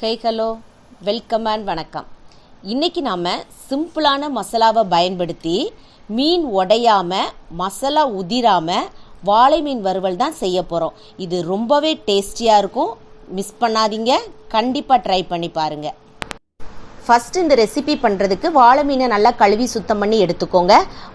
Hey hello welcome and வணக்கம். இன்றைக்கி நாம் சிம்பிளான மசாலாவை பயன்படுத்தி மீன் உடையாம மசாலா உதிராமல் வாழை மீன் வறுவல் தான் செய்ய போகிறோம் இது ரொம்பவே டேஸ்டியாக இருக்கும். மிஸ் பண்ணாதீங்க. கண்டிப்பாக ட்ரை பண்ணி பாருங்கள் ஃபஸ்ட்டு இந்த ரெசிபி பண்ணுறதுக்கு வாழை மீனை நல்லா கழுவி சுத்தம் பண்ணி எடுத்துக்கோங்க.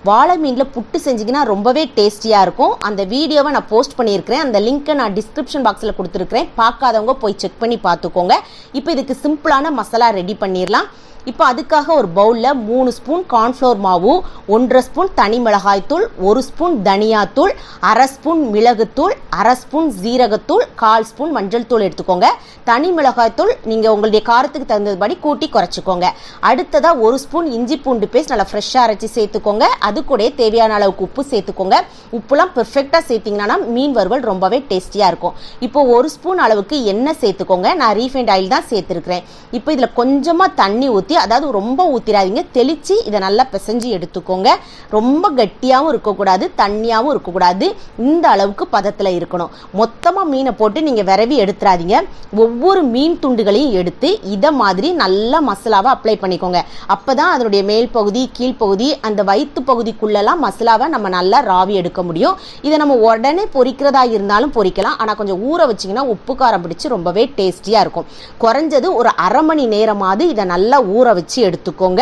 வாழை மீனில் புட்டு செஞ்சிங்கன்னா ரொம்பவே டேஸ்டியாக இருக்கும். அந்த வீடியோவை நான் போஸ்ட் பண்ணியிருக்கிறேன். அந்த லிங்க்கை நான் டிஸ்கிரிப்ஷன் பாக்ஸில் கொடுத்துருக்கிறேன். பார்க்காதவங்க போய் செக் பண்ணி பார்த்துக்கோங்க. இப்போ இதுக்கு சிம்பிளான மசாலா ரெடி பண்ணிடலாம். இப்போ அதுக்காக ஒரு பவுலில் மூணு ஸ்பூன் கார்ன்ஃப்ளோர் மாவு ஒன்றரை ஸ்பூன் தனி மிளகாய்த்தூள் ஒரு ஸ்பூன் தனியாத்தூள் அரை ஸ்பூன் மிளகுத்தூள் அரை ஸ்பூன் ஜீரகத்தூள் கால் ஸ்பூன் மஞ்சள் தூள் எடுத்துக்கோங்க. தனி மிளகாய்த்தூள் நீங்கள் உங்களுடைய காரத்துக்கு தகுந்தபடி கூட்டி வச்சுக்கோங்க. அடுத்ததாக ஒரு ஸ்பூன் இஞ்சி பூண்டு பேஸ்ட் நல்லா ஃப்ரெஷ்ஷாக அரைச்சி சேர்த்துக்கோங்க. அது கூட தேவையான அளவுக்கு உப்பு சேர்த்துக்கோங்க. உப்புலாம் பெர்ஃபெக்டாக சேர்த்திங்கன்னா மீன் வறுவல் ரொம்பவே டேஸ்டியாக இருக்கும். இப்போ ஒரு ஸ்பூன் அளவுக்கு எண்ணெய் சேர்த்துக்கோங்க. நான் ரீஃபைண்ட் ஆயில் தான் சேர்த்துருக்கிறேன். இப்போ இதில் கொஞ்சமாக தண்ணி ஊற்றி அதாவது ரொம்ப ஊற்றிடாதீங்க தெளித்து இதை நல்லா பிசைஞ்சு எடுத்துக்கோங்க. ரொம்ப கட்டியாகவும் இருக்கக்கூடாது தண்ணியாகவும் இருக்கக்கூடாது. இந்த அளவுக்கு பதத்தில் இருக்கணும். மொத்தமாக மீனை போட்டு நீங்கள் விரவி எடுத்துறாதீங்க ஒவ்வொரு மீன் துண்டுகளையும் எடுத்து இதை மாதிரி நல்லா மசாலா மசாலாவை அப்ளை பண்ணிக்கோங்க. அப்போ தான் அதனுடைய மேல் பகுதி கீழ்ப்பகுதி அந்த வயிற்று பகுதிக்குள்ளெல்லாம் மசாலாவை நம்ம நல்லா ராவி எடுக்க முடியும். இதை நம்ம உடனே பொறிக்கிறதா இருந்தாலும் பொறிக்கலாம் ஆனால் கொஞ்சம் ஊற வச்சிங்கன்னா உப்பு காரம் பிடிச்சி ரொம்பவே டேஸ்டியாக இருக்கும். குறைஞ்சது ஒரு அரை மணி நேரமாவது இதை நல்லா ஊற வச்சு எடுத்துக்கோங்க.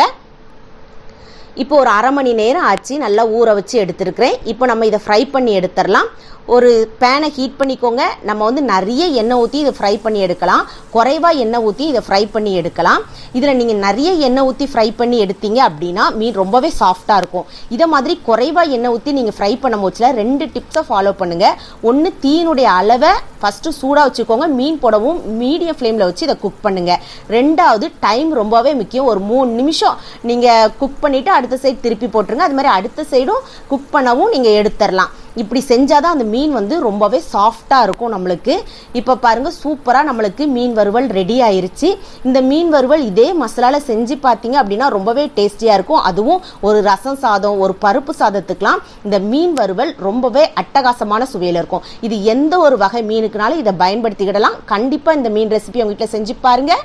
இப்போ ஒரு அரை மணி நேரம் ஆச்சு நல்லா ஊற வச்சு எடுத்துருக்கிறேன். இப்போ நம்ம இதை ஃப்ரை பண்ணி எடுத்துடலாம். ஒரு பேனை ஹீட் பண்ணிக்கோங்க. நம்ம வந்து நிறைய எண்ணெய் ஊற்றி இதை ஃப்ரை பண்ணி எடுக்கலாம். குறைவாக எண்ணெய் ஊற்றி இதை ஃப்ரை பண்ணி எடுக்கலாம். இதில் நீங்கள் நிறைய எண்ணெய் ஊற்றி ஃப்ரை பண்ணி எடுத்தீங்க அப்படின்னா மீன் ரொம்பவே சாஃப்டாக இருக்கும். இதை மாதிரி குறைவாக எண்ணெய் ஊற்றி நீங்கள் ஃப்ரை பண்ண போச்சில் ரெண்டு டிப்ஸை ஃபாலோ பண்ணுங்கள் ஒன்று தீயினுடைய அளவை ஃபஸ்ட்டு சூடாக வச்சுக்கோங்க. மீன் போடவும் மீடியம் ஃப்ளேமில் வச்சு இதை குக் பண்ணுங்கள் ரெண்டாவது டைம் ரொம்பவே முக்கியம். ஒரு மூணு நிமிஷம் நீங்கள் குக் பண்ணிவிட்டு அடுத்த அடுத்த சைடு திருப்பி போட்டுருங்க. அது மாதிரி அடுத்த சைடும் குக் பண்ணவும் நீங்கள் எடுத்துடலாம். இப்படி செஞ்சால் தான் அந்த மீன் வந்து ரொம்பவே சாஃப்டாக இருக்கும் நம்மளுக்கு. இப்போ பாருங்கள் சூப்பராக நம்மளுக்கு மீன் வறுவல் ரெடி ஆயிருச்சு. இந்த மீன் வறுவல் இதே மசாலாவில் செஞ்சு பார்த்தீங்க அப்படின்னா ரொம்பவே டேஸ்டியாக இருக்கும். அதுவும் ஒரு ரசம் சாதம் ஒரு பருப்பு சாதத்துக்கெலாம் இந்த மீன் வறுவல் ரொம்பவே அட்டகாசமான சுவையில் இருக்கும். இது எந்த ஒரு வகை மீனுக்குனாலும் இதை பயன்படுத்திக்கிடலாம். கண்டிப்பாக இந்த மீன் ரெசிபி உங்கள் வீட்டில் செஞ்சு பாருங்கள்